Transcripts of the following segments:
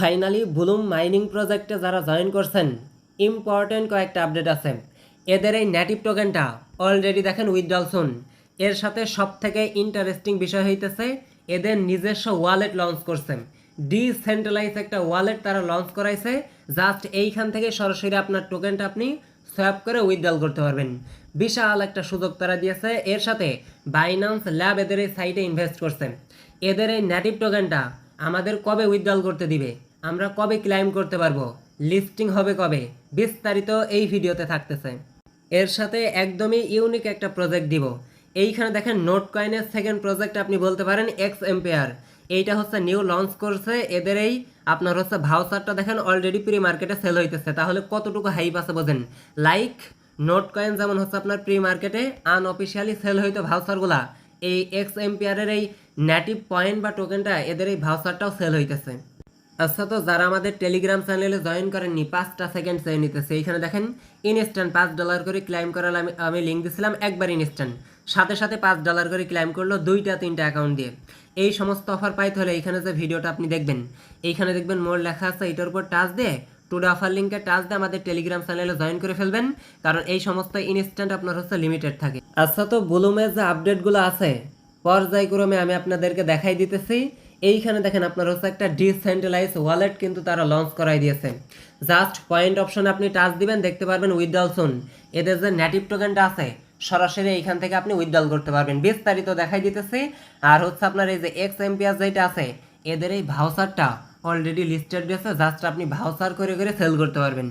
Finally Blum mining প্রজেক্টে যারা join করছেন ইম্পর্টেন্ট কয়েকটা আপডেট আছে। এদের এই নেটিভ টোকেনটা অলরেডি দেখেন উইথড্রলসুন এর সাথে সব থেকে ইন্টারেস্টিং বিষয় হইতেছে, এদের নিজস্ব ওয়ালেট লঞ্চ করছে। ডিসেন্ট্রালাইজ একটা ওয়ালেট তারা লঞ্চ করাইছে জাস্ট এইখান থেকে সরাসরি আপনার টোকেনটা আপনি সোয়াপ করে উইথড্রল করতে পারবেন। বিশাল একটা সুযোগ তারা দিয়েছে। এর সাথে বাইনান্স ল্যাব এদের এই সাইটে ইনভেস্ট করছে। এদের এই নেটিভ টোকেনটা আমাদের কবে উইথড্রল করতে দিবে? আমরা কবে ক্লাইম করতে পারব? লিস্টিং হবে কবে? বিস্তারিত এই ভিডিওতে থাকতেছে। এর সাথে একদমই ইউনিক একটা প্রজেক্ট দিব। এইখানে দেখেন নোট কয়েনের সেকেন্ড প্রজেক্ট আপনি বলতে পারেন এক্স এম্পেয়ার এইটা হচ্ছে নিউ লঞ্চ করছে। এদের এই আপনার হচ্ছে ভাউচারটা দেখেন অলরেডি প্রি মার্কেটে সেল হইতেছে। তাহলে কতটুকু হাইপ আছে বোঝেন? লাইক নোট কয়েন যেমন হচ্ছে আপনার প্রি মার্কেটে আনঅফিসিয়ালি সেল হইতো ভাউচারগুলা এই এক্স এম্পিয়ারের এই নেটিভ পয়েন্ট বা টোকেনটা এদের এই ভাউচারটাও সেল হইতেছে। আচ্ছা তো যারা আমাদের টেলিগ্রাম চ্যানেলে জয়েন করেননি, পাঁচটা সেকেন্ড চেয়ে নিতেছে এইখানে দেখেন ইনস্ট্যান্ট পাঁচ ডলার করে ক্লাইম করার আমি আমি লিঙ্ক দিছিলাম, একবার ইনস্ট্যান্ট সাথে সাথে পাঁচ ডলার করে ক্লাইম করল দুইটা, তিনটা অ্যাকাউন্ট দিয়ে। এই সমস্ত অফার পাইতে হলে এইখানে যে ভিডিওটা আপনি দেখবেন, এইখানে দেখবেন মোর লেখা আছে, এটার উপর টাচ দিয়ে টুডে অফার লিঙ্কে টাচ দিয়ে আমাদের টেলিগ্রাম চ্যানেলে জয়েন করে ফেলবেন, কারণ এই সমস্ত ইনস্ট্যান্ট আপনার হচ্ছে লিমিটেড থাকে। আচ্ছা তো বুলুমের যে আপডেটগুলো আছে, পর্যায়ক্রমে আমি আপনাদেরকে দেখাই দিতেছি। এইখানে দেখেন আপনার হচ্ছে একটা ডিসেন্ট্রালাইজ ওয়ালেট কিন্তু তারা লঞ্চ করাই দিয়েছে। জাস্ট পয়েন্ট অপশনে আপনি টাচ দিবেন, দেখতে পারবেন উইথড্রল সুন এদের যে নেটিভ টোকেনটা আছে, সরাসরি এইখান থেকে আপনি উইথড্রল করতে পারবেন। বিস্তারিত দেখাই দিতেছি। আর হচ্ছে আপনার এই যে এক্স এমপিএস যেটা আছে, এদের এই ভাউচারটা অলরেডি লিস্টেড রয়েছে। জাস্ট আপনি ভাউচার করে করে সেল করতে পারবেন।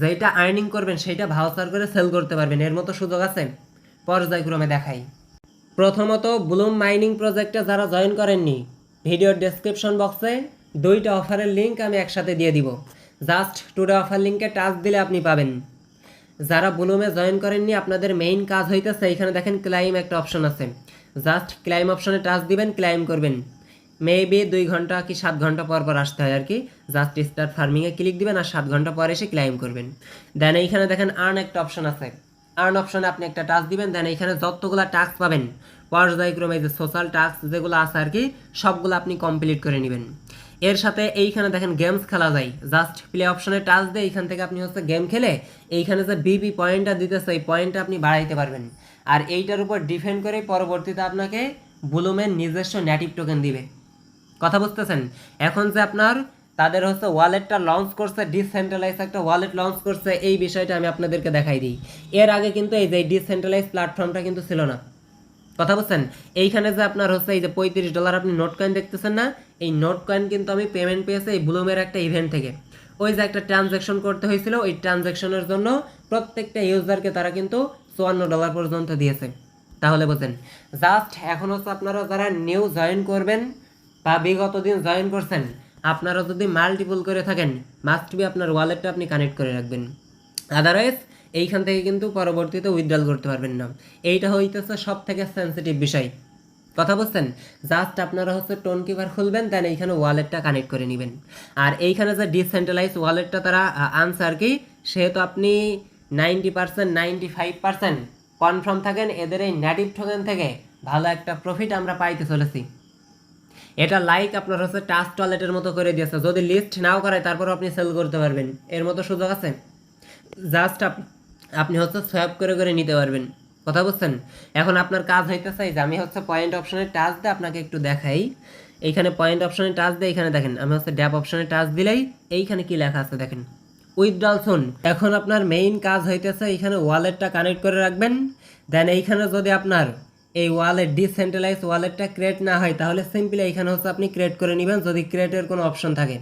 যেটা আর্নিং করবেন, সেটা ভাউচার করে সেল করতে পারবেন। এর মতো সুযোগ আছে? পর্যায়ক্রমে দেখাই। প্রথমত ব্লুম মাইনিং প্রজেক্টে যারা জয়েন করেননি ভিডিওর ডেসক্রিপশন বক্সে দুইটা অফারের লিঙ্ক আমি একসাথে দিয়ে দিব। জাস্ট টুডে অফার লিঙ্কে টাচ দিলে আপনি পাবেন। যারা ব্লুমে জয়েন করেননি, আপনাদের মেইন কাজ হইতেছে, এইখানে দেখেন ক্লাইম একটা অপশন আছে। জাস্ট ক্লাইম অপশনে টাচ দিবেন ক্লাইম করবেন। মেবি দুই ঘণ্টা কি সাত ঘণ্টা পর পর আসতে হয় আর কি। জাস্ট স্টার্ট ফার্মিংয়ে ক্লিক দিবেন আর সাত ঘণ্টা পর এসে ক্লাইম করবেন। দেন এইখানে দেখেন আর্ন একটা অপশন আছে। আর্ন অপশনে আপনি একটা টাস্ক দিবেন দেন এইখানে যতগুলো টাস্ক পাবেন, পর্যায়ক্রমে যে সোশ্যাল টাস্ক যেগুলো আছে আর কি, সবগুলো আপনি কমপ্লিট করে নেবেন। এর সাথে এইখানে দেখেন গেমস খেলা যায়। জাস্ট প্লে অপশনে টাচ দিয়ে এইখান থেকে আপনি হচ্ছে গেম খেলে, এইখানে যে বিপি পয়েন্টটা দিতেছে, এই পয়েন্টটা আপনি বাড়াইতে পারবেন। আর এইটার উপর ডিপেন্ড করে পরবর্তীতে আপনাকে বুলুমের নিজস্ব নেটিভ টোকেন দিবে। কথা বুঝতেছেন? এখন যে আপনার তাদের হচ্ছে ওয়ালেটটা লঞ্চ করছে ডিসেন্ট্রালাইজ একটা ওয়ালেট লঞ্চ করছে, এই বিষয়টা আমি আপনাদেরকে দেখাই দিই। এর আগে কিন্তু এই যে ডিসেন্ট্রালাইজ প্ল্যাটফর্মটা কিন্তু ছিল না। কথা বলছেন? এইখানে যে আপনার হচ্ছে এই যে পঁয়ত্রিশ ডলার আপনি নোট কয়েন দেখতেছেন না, এই নোট কয়েন কিন্তু আমি পেমেন্ট পেয়েছি এই ব্লুমের একটা ইভেন্ট থেকে। ওই যে একটা ট্রানজ্যাকশন করতে হয়েছিল, ওই ট্রানজ্যাকশনের জন্য প্রত্যেকটা ইউজারকে তারা কিন্তু চুয়ান্ন ডলার পর্যন্ত দিয়েছে। তাহলে বোঝেন জাস্ট এখন হচ্ছে আপনারা যারা নিউ জয়েন করবেন বা বিগত দিন জয়েন করছেন আপনারা যদি মাল্টিপল করে থাকেন মাস্ট বি আপনার ওয়ালেটটা আপনি কানেক্ট করে রাখবেন। আদারওয়াইজ এইখান থেকে কিন্তু পরবর্তীতে উইথড্রল করতে পারবেন না। এইটা হইতেছে সব থেকে সেন্সিটিভ বিষয়। কথা বলছেন? জাস্ট আপনারা হচ্ছে টোন কিপার খুলবেন দেন এইখানে ওয়ালেটটা কানেক্ট করে নেবেন। আর এইখানে যে ডিসেন্ট্রালাইজ ওয়ালেটটা তারা আনসার কি? সেহেতু আপনি ninety percent ninety five percent confirm থাকেন, এদের এই নেটিভ ঠোকেন থেকে ভালো একটা প্রফিট আমরা পাইতে চলেছি। এটা লাইক আপনার হচ্ছে টাচ টয়লেটের মতো করে দিয়েছে। যদি লিস্ট নাও করায় তারপর আপনি সেল করতে পারবেন। এর মতো সুযোগ আছে? জাস্ট আপনি হচ্ছে সোয়াপ করে করে নিতে পারবেন। কথা বুঝছেন? এখন আপনার কাজ হইতেছে যে আমি হচ্ছে পয়েন্ট অপশনে টাচ দিয়ে আপনাকে একটু দেখাই। এইখানে পয়েন্ট অপশনে টাচ দিয়ে এখানে দেখেন, আমি হচ্ছে ড্যাপ অপশনে টাচ দিলেই এইখানে কি লেখা আছে দেখেন। উইথড্রল সুন এখন আপনার মেইন কাজ হইতেছে এইখানে ওয়ালেটটা কানেক্ট করে রাখবেন। দেন এইখানে যদি আপনার এই ওয়ালেট ডিসেন্ট্রালাইজ ওয়ালেটটা ক্রিয়েট না হয়, তাহলে সিম্পলি এইখানে হচ্ছে আপনি ক্রিয়েট করে নেবেন, যদি ক্রিয়েটের কোনো অপশন থাকে।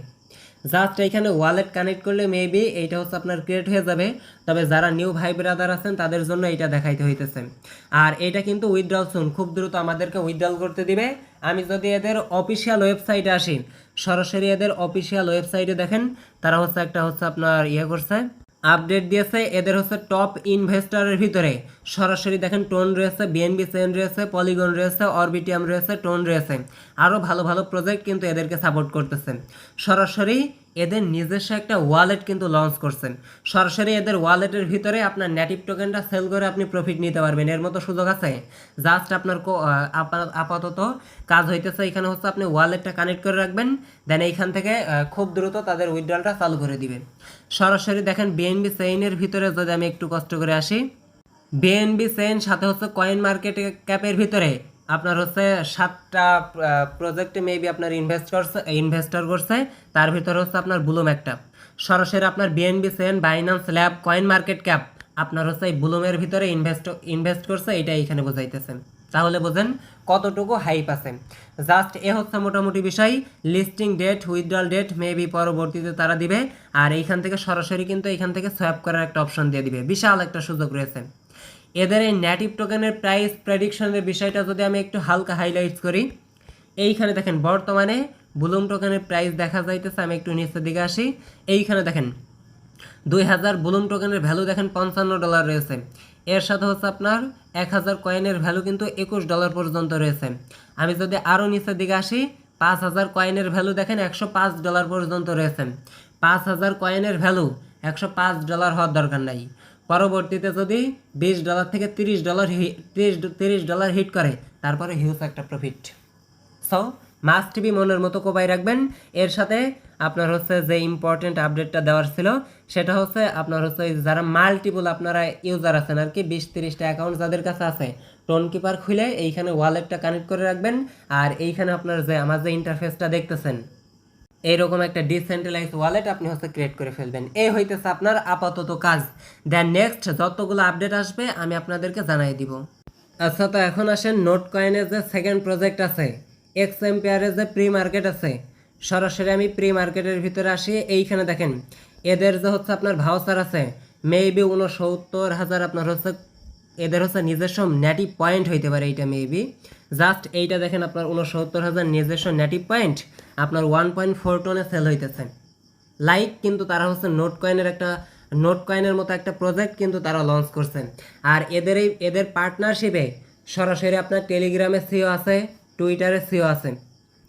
জাস্ট এইখানে ওয়ালেট কানেক্ট করলে মেবি এইটা হচ্ছে আপনার ক্রিয়েট হয়ে যাবে, তবে যারা নিউ ভাই ব্রাদার আছেন, তাদের জন্য এটা দেখাইতে হইতেছে। আর এটা কিন্তু উইথড্রল সুন খুব দ্রুত আমাদেরকে উইথড্রল করতে দিবে। আমি যদি এদের অফিসিয়াল ওয়েবসাইটে আসি, সরাসরি এদের অফিসিয়াল ওয়েবসাইটে দেখেন, তারা হচ্ছে একটা হচ্ছে আপনার ইয়ে করছে আপডেট দিয়েছে, এদের হচ্ছে টপ ইনভেস্টরের ভিতরে। সরাসরি দেখেন টোন রয়েছে বিএনবি সেন রয়েছে পলিগন রয়েছে অরবিটিয়াম রয়েছে, টোন রয়েছে। আরও ভালো ভালো প্রজেক্ট কিন্তু এদেরকে সাপোর্ট করতেছে। সরাসরি এদের নিজস্ব একটা ওয়ালেট কিন্তু লঞ্চ করছেন সরাসরি এদের ওয়ালেটের ভিতরে আপনার নেটিভ টোকেনটা সেল করে আপনি প্রফিট নিতে পারবেন। এর মতো সুযোগ আছে? জাস্ট আপনার আপাতত কাজ হইতেছে, এখানে হচ্ছে আপনি ওয়ালেটটা কানেক্ট করে রাখবেন। দেন এইখান থেকে খুব দ্রুত তাদের উইথড্রলটা চালু করে দিবেন সরাসরি দেখেন বিএনবি সেইনের ভিতরে যদি আমি একটু কষ্ট করে আসি বিএনবি সেন সাথে হচ্ছে কয়েন মার্কেট ক্যাপের ভিতরে আপনার হচ্ছে সাতটা প্রজেক্টে মেবি আপনার ইনভেস্ট করছে ইনভেস্টর করছে, তার ভিতরে হচ্ছে আপনার বুলুম একটা। সরাসরি আপনার BNB chain Binance lab coin market cap আপনার হচ্ছে এই বুলুমের ভিতরে ইনভেস্ট ইনভেস্ট করছে এটা এখানে বোঝাইতেছেন। তাহলে বোঝেন কতটুকু হাইপ আছে। জাস্ট এ হচ্ছে মোটামুটি বিষয় listing date withdrawal date maybe পরবর্তীতে তারা দিবে, আর এইখান থেকে সরাসরি কিন্তু এইখান থেকে সোয়াপ করার একটা অপশন দিয়ে দিবে। বিশাল একটা সুযোগ রয়েছে। এদের এই নেটিভ টোকেনের প্রাইস প্রেডিকশনের বিষয়টা যদি আমি একটু হালকা হাইলাইটস করি, এইখানে দেখেন বর্তমানে বুলুম টোকেনের প্রাইস দেখা যাইতেছে, আমি একটু নিচের দিকে আসি। এইখানে দেখেন, দুই হাজার বুলুম টোকেনের ভ্যালু দেখেন পঞ্চান্ন ডলার রয়েছে। এর সাথে হচ্ছে আপনার এক হাজার কয়েনের ভ্যালু কিন্তু একুশ ডলার পর্যন্ত রয়েছে। আমি যদি আরও নিচের দিকে আসি, পাঁচ হাজার কয়েনের ভ্যালু দেখেন একশো পাঁচ ডলার পর্যন্ত রয়েছে। পাঁচ হাজার কয়েনের ভ্যালু একশো পাঁচ ডলার হওয়ার দরকার নাই। পরবর্তীতে যদি বিশ ডলার থেকে তিরিশ ডলার তিরিশ তিরিশ ডলার হিট করে, তারপরে হিউজ একটা প্রফিট সো মাস্ট টিভি মনের মতো কোপাই রাখবেন। এর সাথে আপনার হচ্ছে যে ইম্পর্টেন্ট আপডেটটা দেওয়ার ছিল, সেটা হচ্ছে আপনার হচ্ছে যারা মাল্টিপল আপনারা ইউজার আছেন আর কি, বিশ, তিরিশটা অ্যাকাউন্ট যাদের কাছে আছে টোন কিপার খুলে এইখানে ওয়ালেটটা কানেক্ট করে রাখবেন। আর এইখানে আপনার যে, আমার যে ইন্টারফেসটা দেখতেছেন এইরকম একটা ডিসেন্ট্রালাইজ ওয়ালেট আপনি হচ্ছে ক্রিয়েট করে ফেলবেন। এই হইতেছে আপনার আপাতত কাজ। দেন নেক্সট যতগুলো আপডেট আসবে, আমি আপনাদেরকে জানাই দিব। আচ্ছা তো এখন আসেন নোট কয়েনের যে সেকেন্ড প্রজেক্ট আছে এক্স এম্পিয়ারের যে প্রি মার্কেট আছে, সরাসরি আমি প্রি মার্কেটের ভিতরে আসি। এইখানে দেখেন, এদের যে হচ্ছে আপনার ভাউচার আছে মেবি উনসত্তর হাজার আপনার হচ্ছে এদের হচ্ছে নিজস্ব নেটিভ পয়েন্ট হইতে পারে এইটা মেবি জাস্ট এইটা দেখেন আপনার উনসত্তর হাজার নিজস্ব নেটিভ পয়েন্ট আপনার ওয়ান পয়েন্ট ফোর টনে সেল হইতেছে। লাইক কিন্তু তারা হচ্ছে নোট কয়েনের একটা নোট কয়েনের মতো একটা প্রজেক্ট কিন্তু তারা লঞ্চ করছেন আর এদের এই, এদের পার্টনারশিপে সরাসরি আপনার টেলিগ্রামে সিও আছে টুইটারে সিও আছে।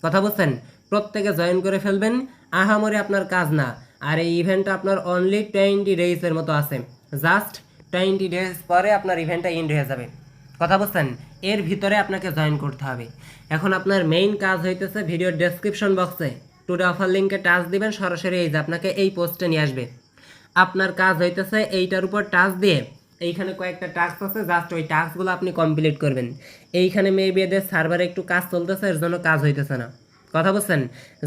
কথা বলছেন? প্রত্যেকে জয়েন করে ফেলবেন, আহামরি আপনার কাজ না। আর এই ইভেন্টটা আপনার অনলি টোয়েন্টি ডেইসের মতো আছে। জাস্ট টোয়েন্টি ডেজ পরে আপনার ইভেন্টটা এন্ড হয়ে যাবে। কথা বলছেন এর ভিতরে আপনাকে জয়েন করতে হবে। এখন আপনার মেইন কাজ হইতেছে ভিডিওর ডেসক্রিপশন বক্সে টুডে অফার লিঙ্কে টাচ দিবেন, সরাসরি এই যে আপনাকে এই পোস্টে নিয়ে আসবে। আপনার কাজ হইতেছে এইটার উপর টাচ দিয়ে এইখানে কয়েকটা টাস্ক আছে জাস্ট ওই টাস্কগুলো আপনি কমপ্লিট করবেন। এইখানে মেবি এদের সার্ভারে একটু কাজ চলতেছে, এর জন্য কাজ হইতেছে না। কথা বলছেন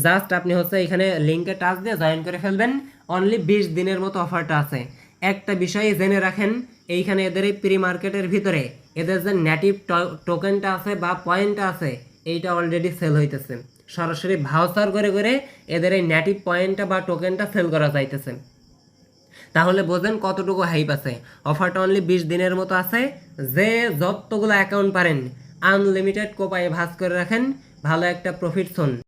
জাস্ট আপনি হচ্ছে এখানে লিঙ্কে টাচ দিয়ে জয়েন করে ফেলবেন। অনলি বিশ দিনের মতো অফারটা আছে। একটা বিষয় জেনে রাখেন, এইখানে এদের এই প্রি মার্কেটের ভিতরে এদের যে নেটিভ টোকেনটা আছে বা পয়েন্টটা আছে, এইটা অলরেডি সেল হইতেছে। সরাসরি ভাউচার করে করে এদের এই নেটিভ পয়েন্টটা বা টোকেনটা সেল করা যাইতেছে। তাহলে বোঝেন কতটুকু হাইপ আছে। অফারটা অনলি বিশ দিনের মতো আছে। যে যতগুলো অ্যাকাউন্ট পারেন আনলিমিটেড কোপায় ভাজ করে রাখেন। ভালো একটা প্রফিট শোন।